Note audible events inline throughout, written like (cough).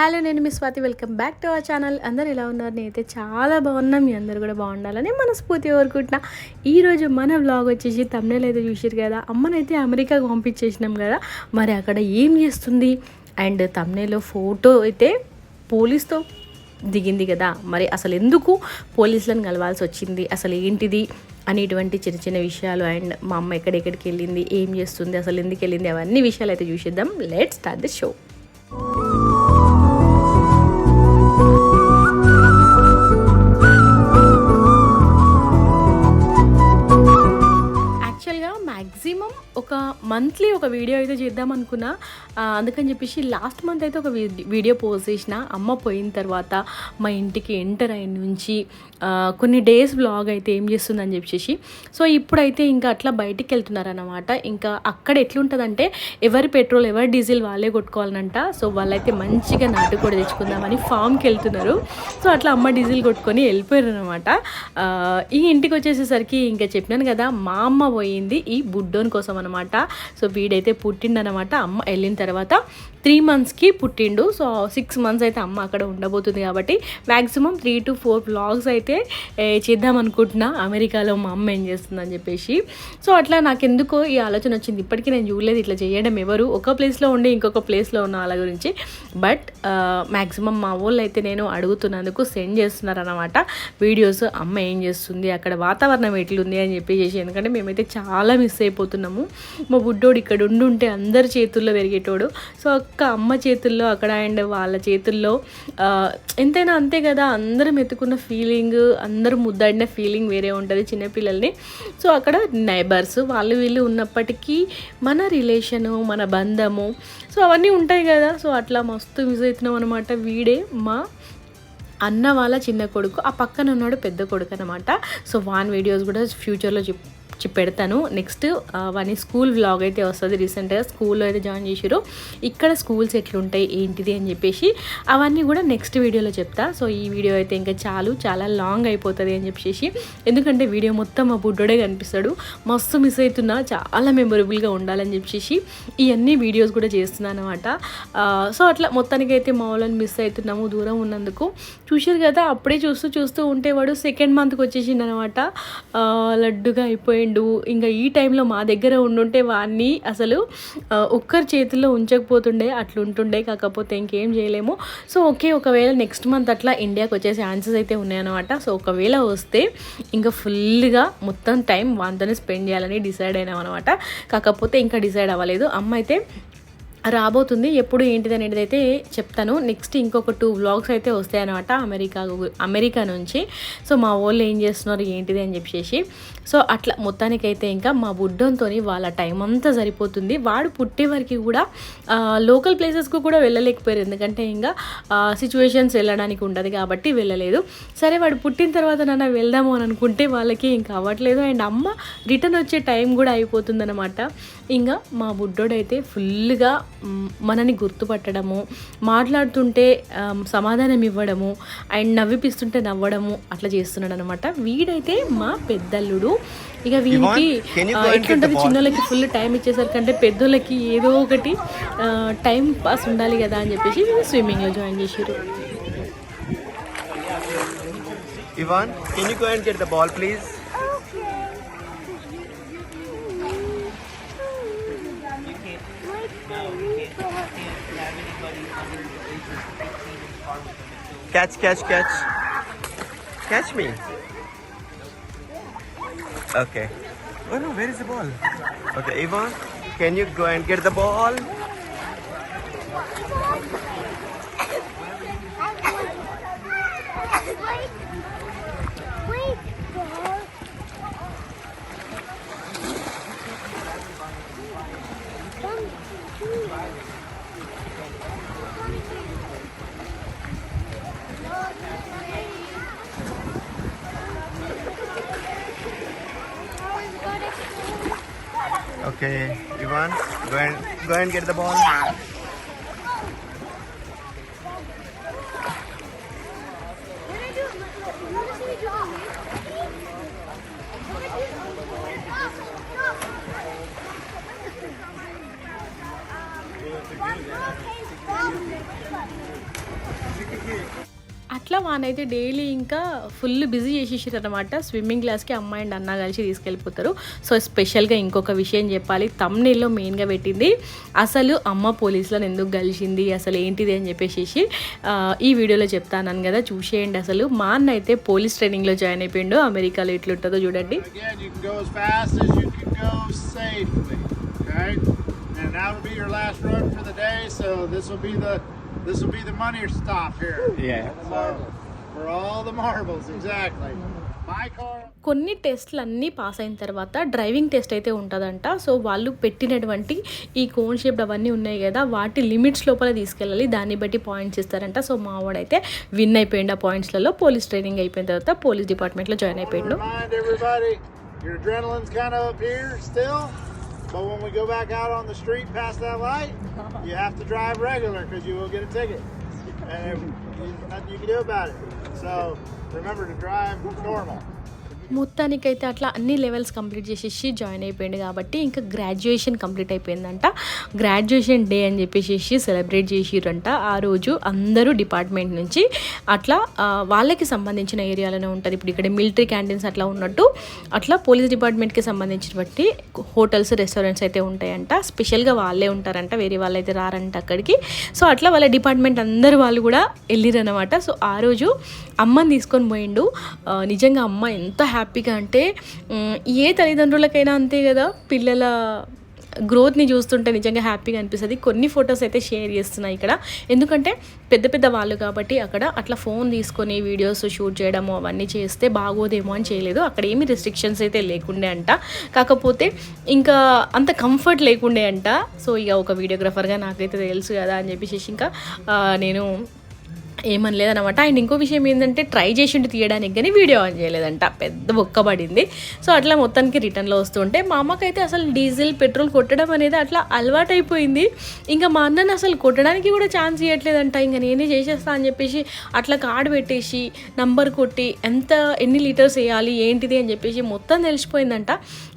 Hello నేను మీ Swathi. Welcome back to our channel. అందరు ఎలా ఉన్నారు? నేనైతే చాలా బాగున్నాం మీ అందరు కూడా బాగుండాలని మనస్ఫూర్తి కోరుకుంటున్నా. ఈరోజు మన వ్లాగ్ వచ్చేసి తమిళ అయితే చూసారు కదా? అమ్మనైతే అమెరికాకు పంపించేసినాం కదా? మరి అక్కడ ఏం చేస్తుంది? అండ్ తమిళలో ఫోటో అయితే పోలీస్తో దిగింది కదా? మరి అసలు ఎందుకు పోలీసులను కలవాల్సి వచ్చింది? అసలు ఏంటిది అనేటువంటి చిన్న చిన్న విషయాలు అండ్ మా అమ్మ ఎక్కడెక్కడికి వెళ్ళింది ఏం చేస్తుంది? అసలు ఎందుకు వెళ్ళింది? అవన్నీ విషయాలు అయితే చూసేద్దాం. లెట్ స్టార్ట్ ద షో ఒక మంత్లీ ఒక వీడియో అయితే చేద్దాం అనుకున్నా. అందుకని చెప్పేసి లాస్ట్ మంత్ అయితే ఒక వీడియో పోస్ట్ చేసిన. అమ్మ పోయిన తర్వాత మా ఇంటికి ఎంటర్ అయిన నుంచి కొన్ని డేస్ బ్లాగ్ అయితే ఏం చేస్తుందని చెప్పేసి. సో ఇప్పుడైతే ఇంకా అట్లా బయటికి వెళ్తున్నారన్నమాట. ఇంకా అక్కడ ఎట్లుంటుందంటే ఎవరి పెట్రోల్ ఎవరి డీజిల్ వాళ్ళే కొట్టుకోవాలనంట. సో వాళ్ళైతే మంచిగా నాటుకోడి తెచ్చుకుందామని ఫామ్కి వెళ్తున్నారు. సో అట్లా అమ్మ డీజిల్ కొట్టుకొని వెళ్ళిపోయారు అనమాట ఈ ఇంటికి వచ్చేసేసరికి ఇంకా చెప్పినాను కదా మా అమ్మ పోయింది ఈ బుడ్డోన్ కోసం అనమాట సో వీడైతే పుట్టిండనమాట అమ్మ వెళ్ళిన తర్వాత త్రీ మంత్స్కి పుట్టిండు. సో సిక్స్ మంత్స్ అయితే అమ్మ అక్కడ ఉండబోతుంది కాబట్టి maximum three to four blogs అయితే చేద్దాం అనుకుంటున్నా. అమెరికాలో మా అమ్మ ఏం చేస్తుందని చెప్పేసి. సో అట్లా నాకు ఎందుకో ఈ ఆలోచన వచ్చింది. ఇప్పటికీ నేను చూడలేదు ఇట్లా చేయడం ఎవరు. ఒక ప్లేస్లో ఉండి ఇంకొక ప్లేస్లో ఉన్న వాళ్ళ గురించి. బట్ మ్యాక్సిమం మా వాళ్ళు అయితే నేను అడుగుతున్నందుకు సెండ్ చేస్తున్నారనమాట వీడియోస్ అమ్మ ఏం చేస్తుంది? అక్కడ వాతావరణం ఎట్లుంది అని చెప్పేసి. ఎందుకంటే మేమైతే చాలా మిస్ అయిపోతున్నాము. మా బుడ్డోడు ఇక్కడ ఉండుంటే అందరి చేతుల్లో పెరిగేటోడు. సో ఒక్క అమ్మ చేతుల్లో అక్కడ అండ్ వాళ్ళ చేతుల్లో ఎంతైనా అంతే కదా అందరం ఎత్తుకున్న ఫీలింగ్ అందరూ ముద్దాడిన ఫీలింగ్ వేరే ఉంటుంది చిన్నపిల్లల్ని. సో అక్కడ నైబర్స్ వాళ్ళు వీళ్ళు ఉన్నప్పటికీ మన రిలేషను మన బంధము సో అవన్నీ ఉంటాయి కదా. సో అట్లా మస్తు మిస్ అవుతున్నాం అనమాట వీడే మా అన్న వాళ్ళ చిన్న కొడుకు ఆ పక్కన ఉన్నాడు పెద్ద కొడుకు అనమాట సో వాన్ వీడియోస్ కూడా ఫ్యూచర్లో చెప్ చెప్ పెడతాను. నెక్స్ట్ వాని స్కూల్ వ్లాగ్ అయితే వస్తుంది రీసెంట్గా. స్కూల్లో అయితే జాయిన్ చేసారు ఇక్కడ స్కూల్స్ ఎట్లుంటాయి ఏంటిది అని చెప్పేసి అవన్నీ కూడా నెక్స్ట్ వీడియోలో చెప్తా. సో ఈ వీడియో అయితే ఇంకా చాలు చాలా లాంగ్ అయిపోతుంది అని చెప్పేసి. ఎందుకంటే వీడియో మొత్తం మా బుడ్డోడే కనిపిస్తాడు. మస్తు మిస్ అవుతున్నా చాలా మెమొరబుల్గా ఉండాలని చెప్పేసి ఇవన్నీ వీడియోస్ కూడా చేస్తున్నాను అనమాట సో అట్లా మొత్తానికి అయితే మా వాళ్ళని మిస్ అవుతున్నాము దూరం ఉన్నందుకు. చూసారు కదా అప్పుడే చూస్తూ చూస్తూ ఉంటే వాడు సెకండ్ మంత్కి వచ్చేసిండు అనమాట లడ్డుగా అయిపోయిండు ఇంకా ఈ టైంలో మా దగ్గర ఉండుంటే వాడిని అసలు ఒక్కరి చేతుల్లో ఉంచకపోతుండే అట్లుంటుండే కాకపోతే ఇంకేం చేయలేము. సో ఓకే ఒకవేళ నెక్స్ట్ మంత్ అట్లా ఇండియాకి వచ్చే ఛాన్సెస్ అయితే ఉన్నాయన్నమాట. సో ఒకవేళ వస్తే ఇంకా ఫుల్గా మొత్తం టైం వాంతోనే స్పెండ్ చేయాలని డిసైడ్ అయినాం అనమాట కాకపోతే ఇంకా డిసైడ్ అవ్వలేదు. అమ్మ అయితే రాబోతుంది. ఎప్పుడు ఏంటిది అనేది అయితే చెప్తాను. నెక్స్ట్ ఇంకొక టూ వ్లాగ్స్ అయితే వస్తాయి అనమాట అమెరికా అమెరికా నుంచి. సో మా వాళ్ళు ఏం చేస్తున్నారు ఏంటిది అని చెప్పేసి. సో అట్లా మొత్తానికైతే ఇంకా మా బుడ్డంతో వాళ్ళ టైం అంతా సరిపోతుంది. వాడు పుట్టే వరకు కూడా లోకల్ ప్లేసెస్కు కూడా వెళ్ళలేకపోయారు. ఎందుకంటే ఇంకా సిచ్యువేషన్స్ వెళ్ళడానికి ఉండదు కాబట్టి వెళ్ళలేదు. సరే వాడు పుట్టిన తర్వాత నన్ను వెళ్దాము అని అనుకుంటే వాళ్ళకి ఇంకా అవ్వట్లేదు. అండ్ అమ్మ రిటర్న్ వచ్చే టైం కూడా అయిపోతుందన్నమాట. ఇంకా మా బుడ్డోడైతే ఫుల్గా మనని గుర్తుపట్టడము మాట్లాడుతుంటే సమాధానం ఇవ్వడము అండ్ నవ్విపిస్తుంటే నవ్వడము అట్లా చేస్తున్నాడు అనమాట వీడైతే మా పెద్దల్లుడు ఇక వీనికి ఎట్లుంటుంది? చిన్నోళ్ళకి ఫుల్ టైం ఇచ్చేసరికంటే పెద్దోళ్ళకి ఏదో ఒకటి టైం పాస్ ఉండాలి కదా అని చెప్పేసి స్విమ్మింగ్లో జాయిన్ చేసారు Ivan, can you go and get the ball, please? Catch, catch, catch. Catch me. Okay. Oh no, where is the ball? Okay, Ivan, can you go and get the ball? Okay, Ivan, go and go and get the ball. వానైతే daily ఇంకా full busy చేసేసారు అనమాట swimming క్లాస్కి అమ్మాయి and అన్న కలిసి తీసుకెళ్ళిపోతారు. So స్పెషల్గా ఇంకొక విషయం చెప్పాలి. తమ్నేల్లో మెయిన్గా పెట్టింది అసలు అమ్మ పోలీసులను ఎందుకు కలిసింది? అసలు ఏంటిది? అని చెప్పేసి ఈ వీడియోలో చెప్తాను కదా. చూసేయండి అసలు. మా అన్న అయితే పోలీస్ ట్రైనింగ్లో జాయిన్ అయిపోయిండు. అమెరికాలో ఎట్లుంటుందో చూడండి. And that'll be your last run for the day. So this will be the this will be the money stop here. Yeah. So, కొన్ని టెస్ట్లు అన్నీ పాస్ అయిన తర్వాత డ్రైవింగ్ టెస్ట్ అయితే ఉంటుందంట. సో వాళ్ళు పెట్టినటువంటి ఈ కోన్ షేప్ అవన్నీ ఉన్నాయి కదా వాటి లిమిట్స్ లోపల తీసుకెళ్ళాలి. దాన్ని బట్టి పాయింట్స్ ఇస్తారంట. సో మా వాడైతే విన్ అయిపోయిండు ఆ పాయింట్స్లలో. పోలీస్ ట్రైనింగ్ అయిపోయిన తర్వాత పోలీస్ డిపార్ట్మెంట్లో జాయిన్ అయిపోయిండు. But So remember to drive normal. మొత్తానికైతే అట్లా అన్ని లెవెల్స్ కంప్లీట్ చేసేసి జాయిన్ అయిపోయింది కాబట్టి ఇంకా గ్రాడ్యుయేషన్ కంప్లీట్ అయిపోయిందంట. గ్రాడ్యుయేషన్ డే అని చెప్పేసి సెలబ్రేట్ చేసిరంట ఆ రోజు అందరూ డిపార్ట్మెంట్ నుంచి అట్లా వాళ్ళకి సంబంధించిన ఏరియాలోనే ఉంటుంది ఇప్పుడు ఇక్కడ మిలిటరీ క్యాంటీన్స్ అట్లా ఉన్నట్టు అట్లా పోలీస్ డిపార్ట్మెంట్కి బట్టి హోటల్స్ రెస్టారెంట్స్ అయితే ఉంటాయంట. స్పెషల్గా వాళ్ళే ఉంటారంట. వేరే వాళ్ళు అయితే రారంట అక్కడికి. సో అట్లా వాళ్ళ డిపార్ట్మెంట్ అందరు వాళ్ళు కూడా వెళ్ళిరనమాట సో ఆ రోజు అమ్మని తీసుకొని పోయిండు. నిజంగా అమ్మ ఎంత హ్యాపీ హ్యాపీగా అంటే ఏ తల్లిదండ్రులకైనా అంతే కదా పిల్లల గ్రోత్ని చూస్తుంటే నిజంగా హ్యాపీగా అనిపిస్తుంది. కొన్ని ఫొటోస్ అయితే షేర్ చేస్తున్నాయి ఇక్కడ. ఎందుకంటే పెద్ద పెద్ద వాళ్ళు కాబట్టి అక్కడ అట్లా ఫోన్ తీసుకొని వీడియోస్ షూట్ చేయడము అవన్నీ చేస్తే బాగోదేమో అని చేయలేదు. అక్కడ ఏమి రెస్ట్రిక్షన్స్ అయితే లేకుండే అంట. కాకపోతే ఇంకా అంత కంఫర్ట్ లేకుండే అంట. సో ఇక ఒక వీడియోగ్రాఫర్గా నాకైతే తెలుసు కదా అని చెప్పేసి ఇంకా నేను ఏమనలేదనమాట అండ్ ఇంకో విషయం ఏంటంటే ట్రై చేసిండు తీయడానికి కానీ వీడియో ఆన్ చేయలేదంట. పెద్ద బొక్క పడింది. సో అట్లా మొత్తానికి రిటర్న్లో వస్తుంటే మా అమ్మకైతే అసలు డీజిల్ పెట్రోల్ కొట్టడం అనేది అట్లా అలవాటైపోయింది. ఇంకా మా అన్నని అసలు కొట్టడానికి కూడా ఛాన్స్ ఇవ్వట్లేదంట ఇంకా నేనే చేసేస్తా అని చెప్పేసి అట్లా కార్డు పెట్టేసి నంబర్ కొట్టి ఎంత ఎన్ని లీటర్స్ వేయాలి ఏంటిది అని చెప్పేసి మొత్తం తెలిసిపోయిందంట.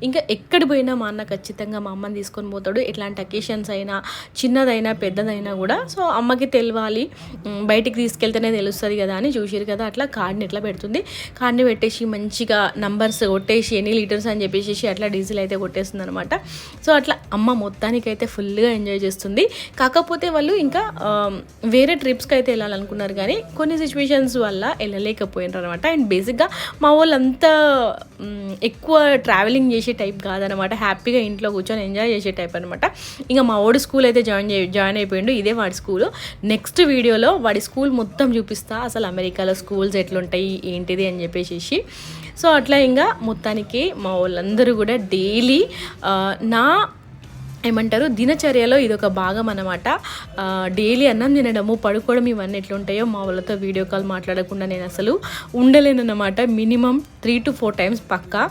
ఇంకా ఎక్కడ పోయినా మా అన్న ఖచ్చితంగా మా అమ్మని తీసుకొని పోతాడు. ఎట్లాంటి అకేషన్స్ అయినా చిన్నదైనా పెద్దదైనా కూడా. సో అమ్మకి తెలియాలి బయటికి తీసుకు తీసుకెళ్తేనే తెలుస్తుంది కదా అని చూసిరు కదా అట్లా కార్డ్ని ఎట్లా పెడుతుంది? కార్డ్ని పెట్టేసి మంచిగా నంబర్స్ కొట్టేసి ఎన్ని లీటర్స్ అని చెప్పేసి అట్లా డీజిల్ అయితే కొట్టేస్తుంది అనమాట సో అట్లా అమ్మ మొత్తానికైతే ఫుల్గా ఎంజాయ్ చేస్తుంది. కాకపోతే వాళ్ళు ఇంకా వేరే ట్రిప్స్కి అయితే వెళ్ళాలనుకున్నారు కానీ కొన్ని సిచ్యువేషన్స్ వల్ల వెళ్ళలేకపోయినారు అనమాట అండ్ బేసిక్గా మా వాళ్ళంతా ఎక్కువ ట్రావెలింగ్ చేసే టైప్ కాదనమాట హ్యాపీగా ఇంట్లో కూర్చొని ఎంజాయ్ చేసే టైప్ అనమాట ఇంకా మా వాడు స్కూల్ అయితే జాయిన్ జాయిన్ అయిపోయిండు ఇదే వాడి స్కూల్. నెక్స్ట్ వీడియోలో వాడి స్కూల్ మొత్తం చూపిస్తా. అసలు అమెరికాలో స్కూల్స్ ఎట్లుంటాయి ఏంటిది అని చెప్పేసి సో అట్లా ఇంకా మొత్తానికి మా వాళ్ళందరూ కూడా డైలీ నా ఏమంటారు? దినచర్యలో ఇది ఒక భాగం అనమాట డైలీ అన్నం తినడము పడుకోవడం ఇవన్నీ ఎట్లుంటాయో మా వాళ్ళతో వీడియో కాల్ మాట్లాడకుండా నేను అసలు ఉండలేనమాట minimum three to four times పక్కా.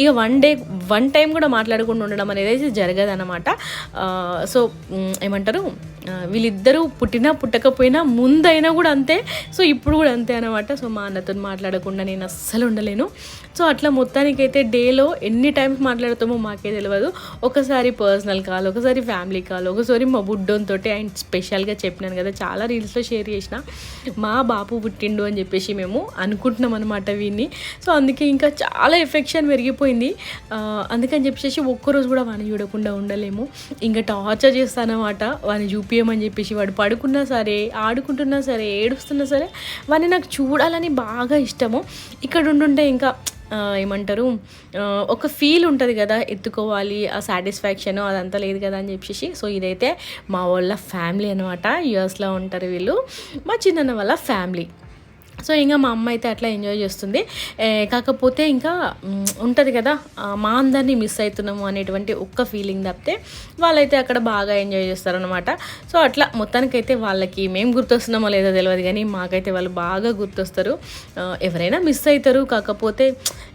ఇక వన్ డే వన్ టైం కూడా మాట్లాడకుండా ఉండడం అనేది అయితే జరగదన్నమాట సో ఏమంటారు? వీళ్ళిద్దరూ పుట్టినా పుట్టకపోయినా ముందైనా కూడా అంతే. సో ఇప్పుడు కూడా అంతే అనమాట సో మా అన్నతో మాట్లాడకుండా నేను అస్సలు ఉండలేను. సో అట్లా మొత్తానికైతే డేలో ఎన్ని టైమ్స్ మాట్లాడుతామో మాకే తెలియదు ఒకసారి పర్సనల్ కాల్ ఒకసారి ఫ్యామిలీ కాల్ ఒకసారి మా బుడ్డోన్తో అండ్ స్పెషల్గా చెప్పినాను కదా చాలా రీల్స్లో షేర్ చేసిన. మా బాపు పుట్టిండు అని చెప్పేసి మేము అనుకుంటున్నాం అనమాట వీడిని సో అందుకే ఇంకా చాలా ఎఫెక్షన్ పెరిగిపోయింది. అందుకని చెప్పేసి ఒక్కరోజు కూడా వాడిని చూడకుండా ఉండలేము. ఇంకా టార్చర్ చేస్తానమాట వాడిని చూపించమని చెప్పేసి వాడు పడుకున్నా సరే ఆడుకుంటున్నా సరే ఏడుస్తున్నా సరే వాడిని నాకు చూడాలని బాగా ఇష్టము. ఇక్కడ ఉండుంటే ఇంకా ఏమంటారు ఒక ఫీల్ ఉంటుంది కదా ఎత్తుకోవాలి ఆ సాటిస్ఫాక్షన్ అదంతా లేదు కదా అని చెప్పేసి. సో ఇదైతే మా వాళ్ళ ఫ్యామిలీ అనమాట యూఎస్లో ఉంటారు వీళ్ళు. మా చిన్నన్న వాళ్ళ ఫ్యామిలీ సో ఇంకా మా అమ్మ అయితే అట్లా ఎంజాయ్ చేస్తుంది. కాకపోతే ఇంకా ఉంటుంది కదా మా అందరినీ మిస్ అవుతున్నాము అనేటువంటి ఒక్క ఫీలింగ్ తప్పితే వాళ్ళైతే అక్కడ బాగా ఎంజాయ్ చేస్తారనమాట సో అట్లా మొత్తానికైతే వాళ్ళకి మేము గుర్తొస్తున్నామో లేదో తెలియదు కానీ మాకైతే వాళ్ళు బాగా గుర్తొస్తారు. ఎవరైనా మిస్ అవుతారు కాకపోతే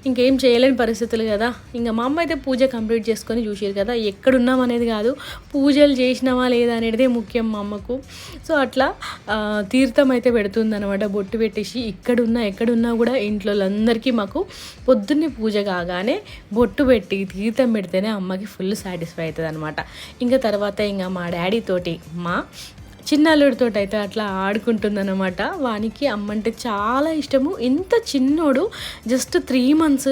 ఇంకేం చేయలేని పరిస్థితులు కదా. ఇంకా మా అమ్మ అయితే పూజ కంప్లీట్ చేసుకొని చూసారు కదా ఎక్కడున్నాం అనేది కాదు పూజలు చేసినామా లేదా అనేది ముఖ్యం మా అమ్మకు. సో అట్లా తీర్థం అయితే పెడుతుంది అనమాట బొట్టు చేసి ఇక్కడున్నా ఎక్కడున్నా కూడా ఇంట్లో అందరికీ మాకు పొద్దున్నే పూజ కాగానే బొట్టు పెట్టి తీర్థం పెడితేనే అమ్మకి ఫుల్ సాటిస్ఫై అవుతుంది అనమాట ఇంకా తర్వాత ఇంకా మా డాడీ తోటి చిన్న అల్లుడితో అయితే అట్లా ఆడుకుంటుందన్నమాట. వానికి అమ్మ అంటే చాలా ఇష్టము. ఇంత చిన్నోడు జస్ట్ త్రీ మంత్స్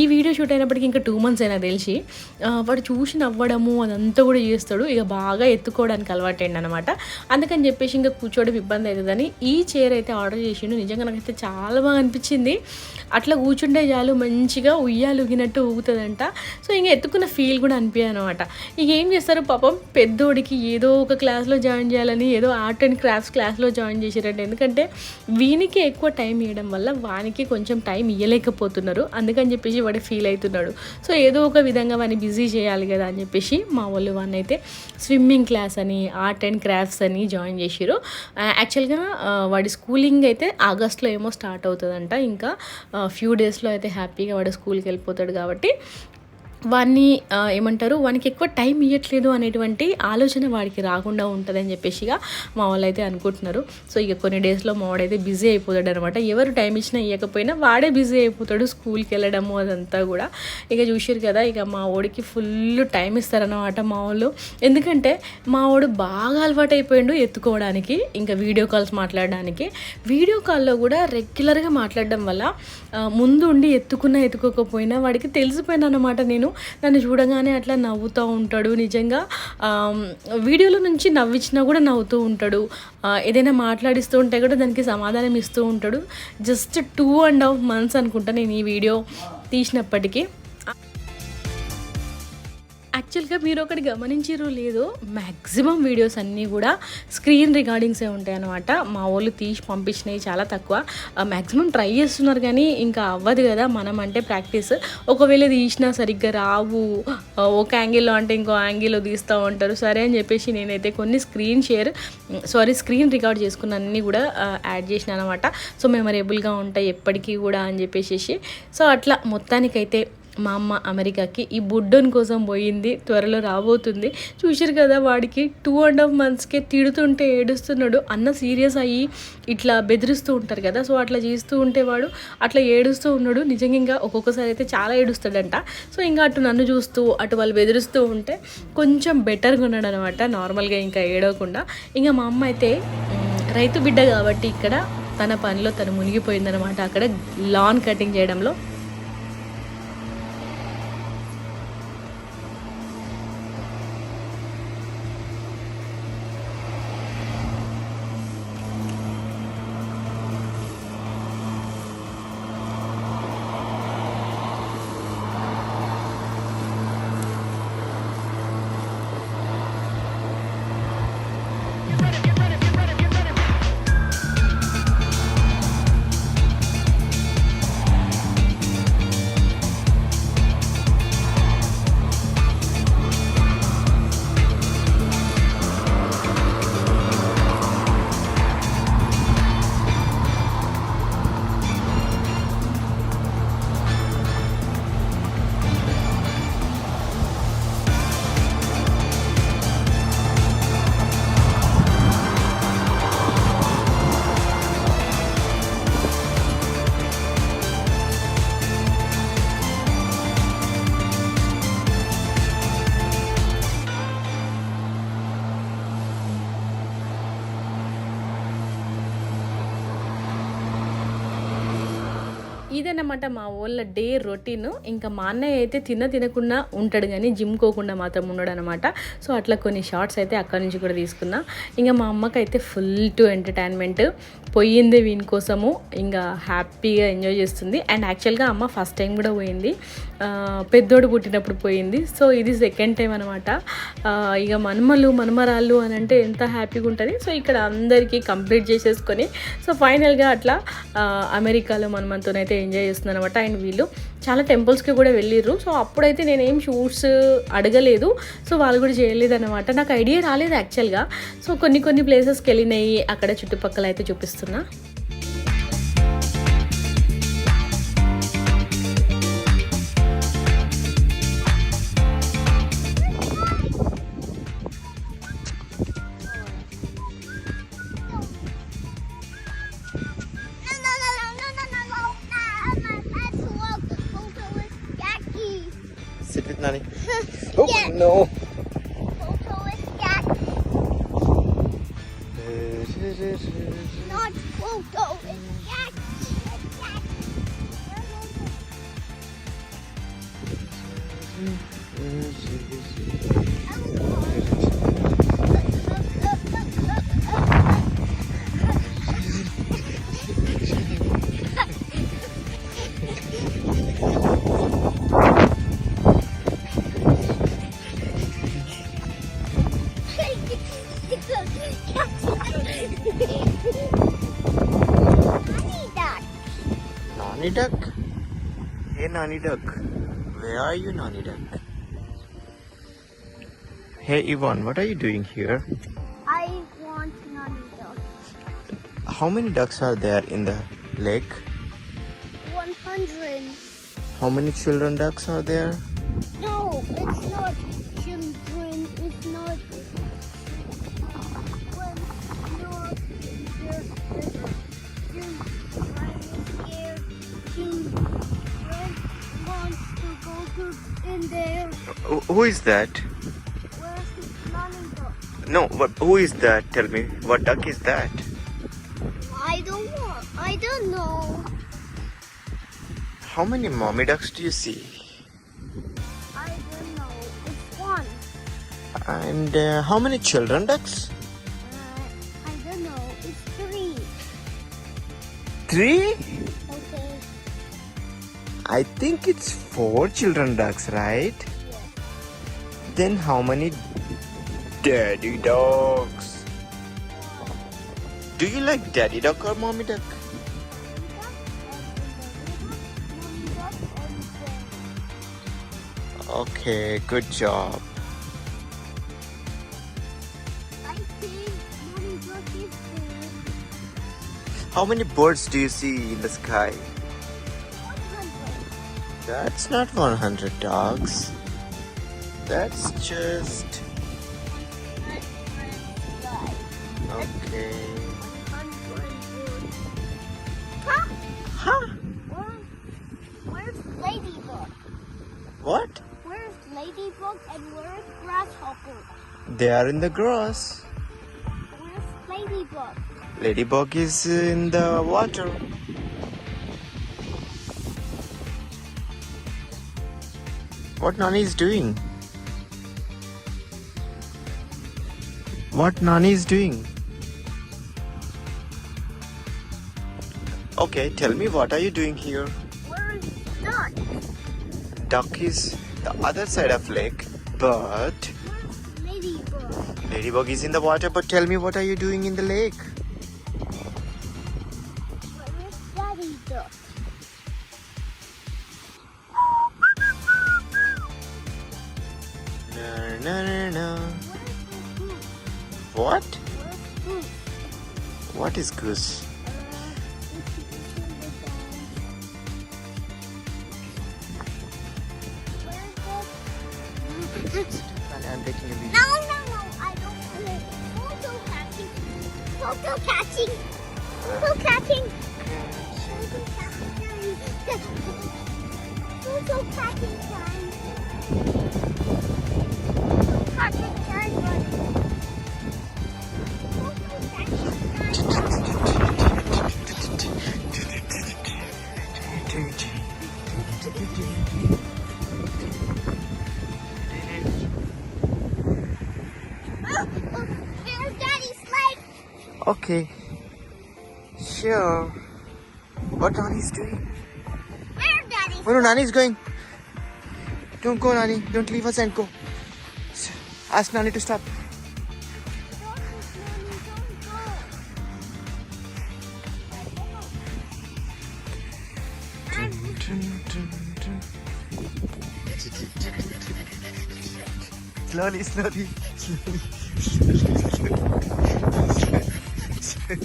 ఈ వీడియో షూట్ అయినప్పటికీ ఇంకా టూ మంత్స్ అయినా తెలిసి వాడు చూసి నవ్వడము అదంతా కూడా చేస్తాడు. ఇక బాగా ఎత్తుకోవడానికి అలవాటైంది అనమాట అందుకని చెప్పేసి ఇంకా కూర్చోవడం ఇబ్బంది అవుతుందని ఈ చైర్ అయితే ఆర్డర్ చేసిండు. నిజంగా నాకైతే చాలా బాగా అనిపించింది. అట్లా కూర్చుంటే చాలు మంచిగా ఉయ్యాలు ఊగినట్టు ఊగుతుందంట. సో ఇంకా ఎత్తుకున్న ఫీల్ కూడా అనిపించాను అనమాట ఇక ఏం చేస్తారు పాపం పెద్దోడికి ఏదో ఒక క్లాస్లో జాయిన్ చేయాలి అని ఏదో ఆర్ట్ అండ్ క్రాఫ్ట్స్ క్లాస్లో జాయిన్ చేసారంట ఎందుకంటే వీనికి ఎక్కువ టైం ఇవ్వడం వల్ల వానికి కొంచెం టైం ఇవ్వలేకపోతున్నారు అందుకని చెప్పేసి వాడు ఫీల్ అవుతున్నాడు. సో ఏదో ఒక విధంగా వాడిని బిజీ చేయాలి కదా అని చెప్పేసి మా వాళ్ళు వాడిని అయితే స్విమ్మింగ్ క్లాస్ అని ఆర్ట్ అండ్ క్రాఫ్ట్స్ అని జాయిన్ చేసిరు యాక్చువల్గా వాడి స్కూలింగ్ అయితే ఆగస్ట్లో ఏమో స్టార్ట్ అవుతుందంట. ఇంకా ఫ్యూ డేస్లో అయితే హ్యాపీగా వాడు స్కూల్కి వెళ్ళిపోతాడు కాబట్టి వాడిని ఏమంటారు వానికి ఎక్కువ టైం ఇవ్వట్లేదు అనేటువంటి ఆలోచన వాడికి రాకుండా ఉంటుందని చెప్పేసిగా మా వాళ్ళు అయితే అనుకుంటున్నారు. సో ఇక కొన్ని డేస్లో మా వాడైతే బిజీ అయిపోతాడు అనమాట ఎవరు టైం ఇచ్చినా ఇవ్వకపోయినా వాడే బిజీ అయిపోతాడు స్కూల్కి వెళ్ళడము అదంతా కూడా. ఇక చూసారు కదా ఇక మా వాడికి ఫుల్ టైం ఇస్తారనమాట మా వాళ్ళు. ఎందుకంటే మా వాడు బాగా అలవాటు అయిపోయిండు ఎత్తుకోవడానికి ఇంకా వీడియో కాల్స్ మాట్లాడడానికి. వీడియో కాల్లో కూడా రెగ్యులర్గా మాట్లాడడం వల్ల ముందు ఉండి ఎత్తుకున్నా ఎత్తుకోకపోయినా వాడికి తెలిసిపోయినా అనమాట నేను. నన్ను చూడగానే అట్లా నవ్వుతూ ఉంటాడు. నిజంగా వీడియోలో నుంచి నవ్వించినా కూడా నవ్వుతూ ఉంటాడు. ఏదైనా మాట్లాడిస్తూ ఉంటే కూడా దానికి సమాధానం ఇస్తూ ఉంటాడు. Just two and half months అనుకుంటా నేను ఈ వీడియో తీసినప్పటికీ. యాక్చువల్గా మీరు ఒకటి గమనించారో లేదో మ్యాక్సిమం వీడియోస్ అన్నీ కూడా స్క్రీన్ రికార్డింగ్సే ఉంటాయి అనమాట మా వాళ్ళు తీసి పంపించినవి చాలా తక్కువ. మ్యాక్సిమం ట్రై చేస్తున్నారు కానీ ఇంకా అవ్వదు కదా. మనం అంటే ప్రాక్టీస్ ఒకవేళ తీసినా సరిగ్గా రావు. ఒక యాంగిల్లో అంటే ఇంకో యాంగిల్లో తీస్తూ ఉంటారు. సరే అని చెప్పేసి నేనైతే కొన్ని screen share sorry screen record చేసుకున్న అన్నీ కూడా యాడ్ చేసిన అనమాట సో మెమరబుల్గా ఉంటాయి ఎప్పటికీ కూడా అని చెప్పేసి సో అట్లా మొత్తానికైతే మా అమ్మ అమెరికాకి ఈ బుడ్డోన్ కోసం పోయింది త్వరలో రాబోతుంది. చూసారు కదా వాడికి టూ అండ్ హాఫ్ మంత్స్కే తిడుతుంటే ఏడుస్తున్నాడు. అన్న సీరియస్ అయ్యి ఇట్లా బెదిరిస్తూ ఉంటారు కదా సో అట్లా చేస్తూ ఉంటే వాడు అట్లా ఏడుస్తూ ఉన్నాడు. నిజంగా ఇంకా ఒక్కొక్కసారి అయితే చాలా ఏడుస్తాడంట. సో ఇంకా అటు నన్ను చూస్తూ అటు వాళ్ళు బెదిరిస్తూ ఉంటే కొంచెం బెటర్గా ఉన్నాడు అనమాట నార్మల్గా ఇంకా ఏడవకుండా. ఇంకా మా అమ్మ అయితే రైతు బిడ్డ కాబట్టి ఇక్కడ తన పనిలో తను మునిగిపోయిందనమాట. అక్కడ లాన్ కటింగ్ చేయడంలో ఇదన్నమాట మా వాళ్ళ డే రొటీన్. ఇంకా మా అన్నయ్య అయితే తిన్న తినకుండా ఉంటాడు కానీ జిమ్ కోకుండా మాత్రం ఉండడు అనమాట సో అట్లా కొన్ని షార్ట్స్ అయితే అక్కడి నుంచి కూడా తీసుకున్నా. ఇంకా మా అమ్మకి అయితే ఫుల్ టు ఎంటర్టైన్మెంట్ పోయింది వీని కోసము. ఇంకా హ్యాపీగా ఎంజాయ్ చేస్తుంది. అండ్ యాక్చువల్గా అమ్మ ఫస్ట్ టైం కూడా పోయింది. పెద్దోడు పుట్టినప్పుడు పోయింది. సో ఇది సెకండ్ టైం అనమాట. ఇక మనమలు మనమరాళ్ళు అని అంటే ఎంత హ్యాపీగా ఉంటుంది. సో ఇక్కడ అందరికీ కంప్లీట్ చేసేసుకొని. సో ఫైనల్గా అట్లా అమెరికాలో మనమంతోనైతే ఎంజాయ్ చేస్తుంది అనమాట అండ్ వీళ్ళు చాలా టెంపుల్స్కి కూడా వెళ్ళిర్రు. సో అప్పుడైతే నేనేం షూట్స్ అడగలేదు. సో వాళ్ళు కూడా చేయలేదు అనమాట నాకు ఐడియా రాలేదు యాక్చువల్గా సో కొన్ని కొన్ని ప్లేసెస్కి వెళ్ళినాయి. అక్కడ చుట్టుపక్కల అయితే చూపిస్తున్నా. Nanny? (laughs) oh, yeah. no. Is. Nani duck? Hey, Nani duck. Where are you, Nani duck? Hey, Yvonne, what are you doing here? I want honey duck. How many ducks are there in the lake? 100. How many children ducks are there? Who is that? Where's the mommy duck? No, what, who is that? Tell me. What duck is that? I don't know. I don't know. How many mommy ducks do you see? I don't know. It's one. And uh, how many children ducks? Uh, I don't know. It's three. Three? Okay. I think it's four children ducks, right? Then how many daddy dogs? Do you like daddy duck or mommy duck? Okay, good job. How many birds do you see in the sky? 100. That's not 100 dogs. That's just. Okay. Huh? Huh? Where's Ladybug? What? Where's Ladybug and where's Grasshopper? They are in the grass. Where's Ladybug? Ladybug is in the water. What Nani is doing? What Nani is doing? Okay, tell me what are you doing here? Where's Duck? Duck is the other side of lake, but Ladybug? Ladybug is in the water. But tell me what are you doing in the lake? Goose? I'm taking a video. No, no, no, I don't want it. Photo catching. Photo catching. Photo catching. Photo catching time. Photo catching time, Okay. Sure. What Nani is doing? Where's Daddy's Where Nani is going? Don't go, Nani. Don't leave us and go. Ask Nani to stop. Don't, don't go. Slowly, slowly, slowly. Jay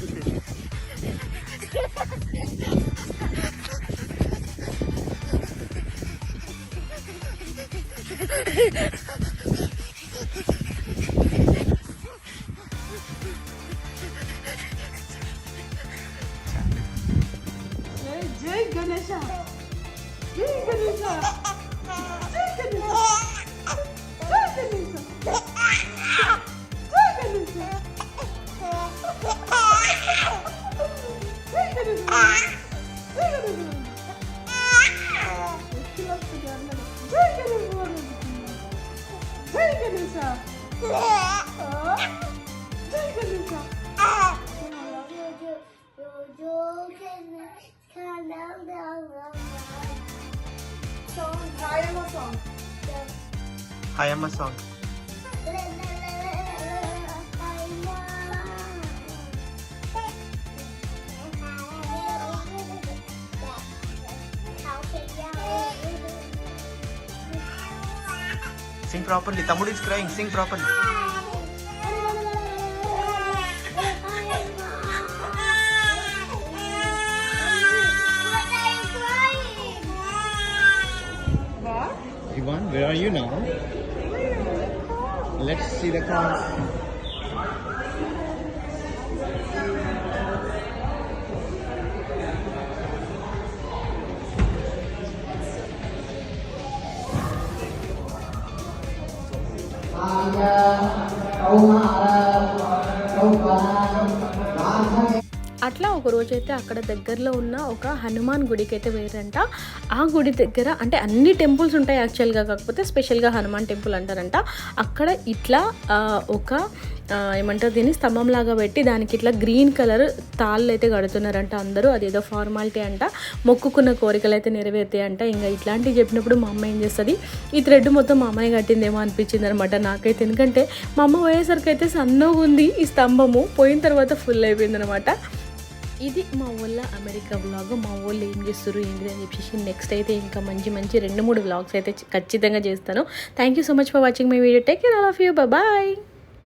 Ganesha. Jay Ganesha. Melisa. Hop. Dur Melisa. Song. Hayama song. Hayama song. Sing properly. Tamudu is crying. Sing properly. Ivan, where are you now? Let's see the clouds. అట్లా ఒక రోజైతే అక్కడ దగ్గరలో ఉన్న ఒక హనుమాన్ గుడికి అయితే వేరంట ఆ గుడి దగ్గర అంటే అన్ని టెంపుల్స్ ఉంటాయి యాక్చువల్గా కాకపోతే స్పెషల్గా హనుమాన్ టెంపుల్ అంటారంట. అక్కడ ఇట్లా ఒక ఏమంటారు దీన్ని స్తంభం లాగా పెట్టి దానికి ఇట్లా గ్రీన్ కలర్ తాళ్ళు అయితే కడుతున్నారంట అందరూ. అదేదో ఫార్మాలిటీ అంట. మొక్కుకున్న కోరికలు అయితే నెరవేరుతాయి అంట ఇంకా ఇట్లాంటివి చెప్పినప్పుడు మా అమ్మ ఏం చేస్తుంది ఈ థ్రెడ్ మొత్తం మా అమ్మనే కట్టిందేమో అనిపించింది అనమాట నాకైతే. ఎందుకంటే మా అమ్మ పోయేసరికి అయితే సన్నగా ఉంది ఈ స్తంభము పోయిన తర్వాత ఫుల్ అయిపోయింది అనమాట ఇది మా ఊళ్ళో అమెరికా వ్లాగ్ మా ఊళ్ళో ఏం చేస్తారు ఏంటి అని చెప్పేసి నెక్స్ట్ అయితే ఇంకా మంచి మంచి రెండు మూడు వ్లాగ్స్ అయితే ఖచ్చితంగా చేస్తాను. Thank you so much for watching my video take care all of you bye